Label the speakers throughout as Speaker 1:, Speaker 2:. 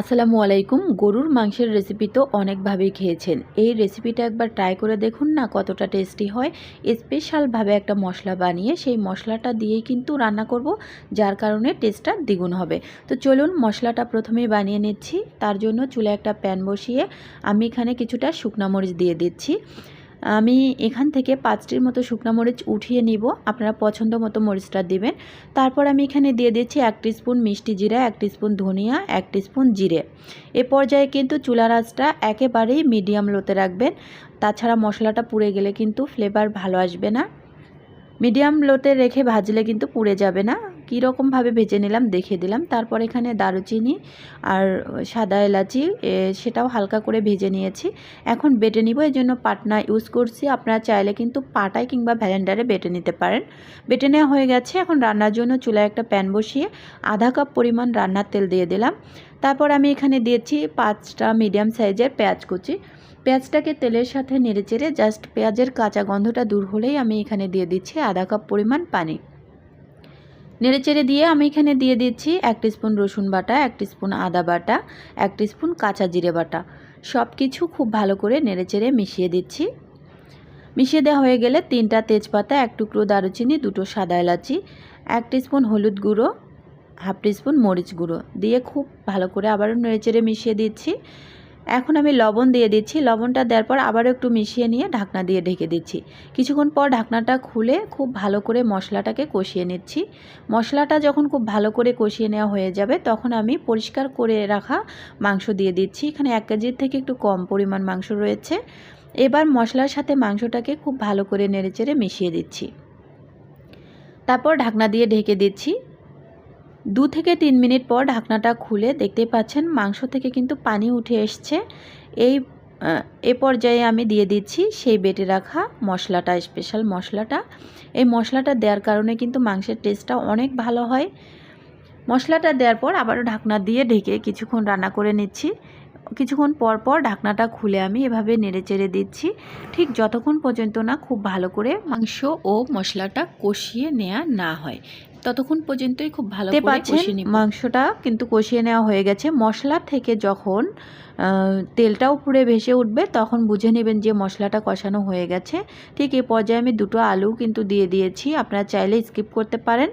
Speaker 1: আসসালামু আলাইকুম। গরুর মাংসের রেসিপি তো অনেকভাবেই খেয়েছেন। এই রেসিপিটা একবার ট্রাই করে দেখুন না কতটা টেস্টি হয়। স্পেশালভাবে একটা মশলা বানিয়ে সেই মশলাটা দিয়েই কিন্তু রান্না করব, যার কারণে টেস্টটা দ্বিগুণ হবে। তো চলুন মশলাটা প্রথমেই বানিয়ে নিচ্ছি। তার জন্য চুলে একটা প্যান বসিয়ে আমি এখানে কিছুটা শুকনা মরিচ দিয়ে দিচ্ছি। আমি এখান থেকে পাঁচটির মতো শুকনো মরিচ উঠিয়ে নিব। আপনারা পছন্দ মতো মরিচটা দিবেন। তারপর আমি এখানে দিয়ে দিচ্ছি এক স্পুন মিষ্টি জিরা, এক স্পুন ধনিয়া, এক স্পুন জিরে। এ পর্যায়ে কিন্তু চুলার আঁচটা একেবারেই মিডিয়াম লোতে রাখবেন। তাছাড়া মশলাটা পুড়ে গেলে কিন্তু ফ্লেভার ভালো আসবে না। মিডিয়াম লোতে রেখে ভাজলে কিন্তু পুড়ে যাবে না। কীরকমভাবে ভেজে নিলাম দেখে দিলাম। তারপর এখানে দারুচিনি আর সাদা এলাচি সেটাও হালকা করে ভেজে নিয়েছি। এখন বেটে নিব এই জন্য পাটনা ইউজ করছি। আপনারা চাইলে কিন্তু পাটায় কিংবা ভ্যালেন্ডারে বেটে নিতে পারেন। বেটে নেওয়া হয়ে গেছে। এখন রান্নার জন্য চুলায় একটা প্যান বসিয়ে আধা কাপ পরিমাণ রান্নার তেল দিয়ে দিলাম। তারপর আমি এখানে দিয়েছি পাঁচটা মিডিয়াম সাইজের পেঁয়াজ কুচি। পেঁয়াজটাকে তেলের সাথে নেড়েচেড়ে জাস্ট পেঁয়াজের কাঁচা গন্ধটা দূর হলেই আমি এখানে দিয়ে দিচ্ছি আধা কাপ পরিমাণ পানি। নেড়েচেড়ে দিয়ে আমি এখানে দিয়ে দিচ্ছি এক স্পুন রসুন বাটা, এক স্পুন আদা বাটা, এক স্পুন কাঁচা জিরে বাটা। সব কিছু খুব ভালো করে নেড়েচেড়ে মিশিয়ে দিচ্ছি। মিশিয়ে দেওয়া হয়ে গেলে তিনটা তেজপাতা, এক টুকরো দারুচিনি, দুটো সাদা এলাচি, এক স্পুন হলুদ গুঁড়ো, হাফ স্পুন মরিচ গুঁড়ো দিয়ে খুব ভালো করে আবারও নেড়েচেড়ে মিশিয়ে দিচ্ছি। এখন আমি লবণ দিয়ে দিচ্ছি। লবণটা দেওয়ার পর আবারও একটু মিশিয়ে নিয়ে ঢাকনা দিয়ে ঢেকে দিচ্ছি। কিছুক্ষণ পর ঢাকনাটা খুলে খুব ভালো করে মশলাটাকে কষিয়ে নিচ্ছি। মশলাটা যখন খুব ভালো করে কষিয়ে নেওয়া হয়ে যাবে, তখন আমি পরিষ্কার করে রাখা মাংস দিয়ে দিচ্ছি। এখানে এক কেজির থেকে একটু কম পরিমাণ মাংস রয়েছে। এবার মশলার সাথে মাংসটাকে খুব ভালো করে নেড়েচেড়ে মিশিয়ে দিচ্ছি। তারপর ঢাকনা দিয়ে ঢেকে দিচ্ছি। দু থেকে তিন মিনিট পর ঢাকনাটা খুলে দেখতে পাচ্ছেন মাংস থেকে কিন্তু পানি উঠে এসছে। এই এ পর্যায়ে আমি দিয়ে দিচ্ছি সেই বেটে রাখা মশলাটা স্পেশাল মশলাটা। এই মশলাটা দেওয়ার কারণে কিন্তু মাংসের টেস্টটা অনেক ভালো হয়। মশলাটা দেওয়ার পর আবারও ঢাকনা দিয়ে ঢেকে কিছুক্ষণ রান্না করে নিচ্ছি। কিছুক্ষণ পর পর ঢাকনাটা খুলে আমি এভাবে নেড়ে চেড়ে দিচ্ছি। ঠিক যতক্ষণ পর্যন্ত না খুব ভালো করে মাংস ও মশলাটা কষিয়ে নেওয়া না হয়। ততক্ষণ পর্যন্তই খুব ভালো করে কষিয়ে নিই মাংসটা কিন্তু কষিয়ে নেওয়া হয়ে গেছে। মশলা থেকে যখন তেলটা উপরে ভেসে উঠবে তখন বুঝে নেবেন যে মশলাটা কষানো হয়ে গেছে। ঠিক এই পর্যায়ে আমি দুটো আলু কিন্তু দিয়ে দিয়েছি। আপনারা চাইলে স্কিপ করতে পারেন।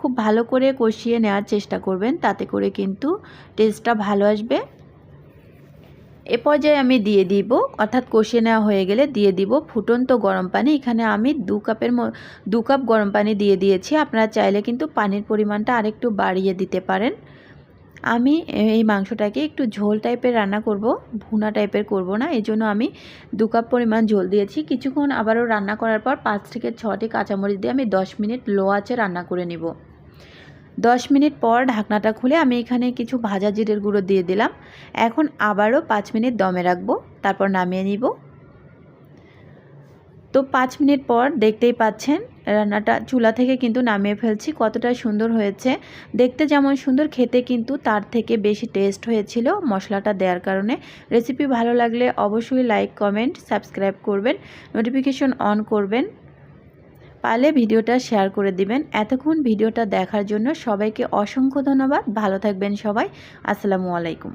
Speaker 1: খুব ভালো করে কষিয়ে নেওয়ার চেষ্টা করবেন। তাতে করে কিন্তু টেস্টটা ভালো আসবে। এ পর্যায়ে আমি দিয়ে দিব, অর্থাৎ কষিয়ে নেওয়া হয়ে গেলে দিয়ে দিব ফুটন্ত গরম পানি। এখানে আমি দু কাপের দু কাপ গরম পানি দিয়ে দিয়েছি। আপনারা চাইলে কিন্তু পানির পরিমাণটা আরেকটু বাড়িয়ে দিতে পারেন। আমি এই মাংসটাকে একটু ঝোল টাইপের রান্না করব, ভুনা টাইপের করব না। এই জন্য আমি দু কাপ পরিমাণ ঝোল দিয়েছি। কিছুক্ষণ আবারও রান্না করার পর পাঁচ থেকে ছটি কাঁচামরিচ দিয়ে আমি দশ মিনিট লো আঁচে রান্না করে নিব। দশ মিনিট পর ঢাকনাটা খুলে আমি এখানে কিছু ভাজা জিরের গুঁড়ো দিয়ে দিলাম। এখন আবারও পাঁচ মিনিট দমে রাখব, তারপর নামিয়ে নিব। তো পাঁচ মিনিট পর দেখতেই পাচ্ছেন, রান্নাটা চুলা থেকে কিন্তু নামিয়ে ফেলছি, কতটা সুন্দর হয়েছে। দেখতে যেমন সুন্দর, খেতে কিন্তু তার থেকে বেশি টেস্ট হয়েছিল মশলাটা দেওয়ার কারণে। রেসিপি ভালো লাগলে অবশ্যই লাইক কমেন্ট সাবস্ক্রাইব করবেন নোটিফিকেশন অন করবেন। পারলে ভিডিওটা শেয়ার করে দিবেন। এতক্ষণ ভিডিওটা দেখার জন্য সবাইকে অসংখ্য ধন্যবাদ। ভালো থাকবেন সবাই। আসসালামু আলাইকুম।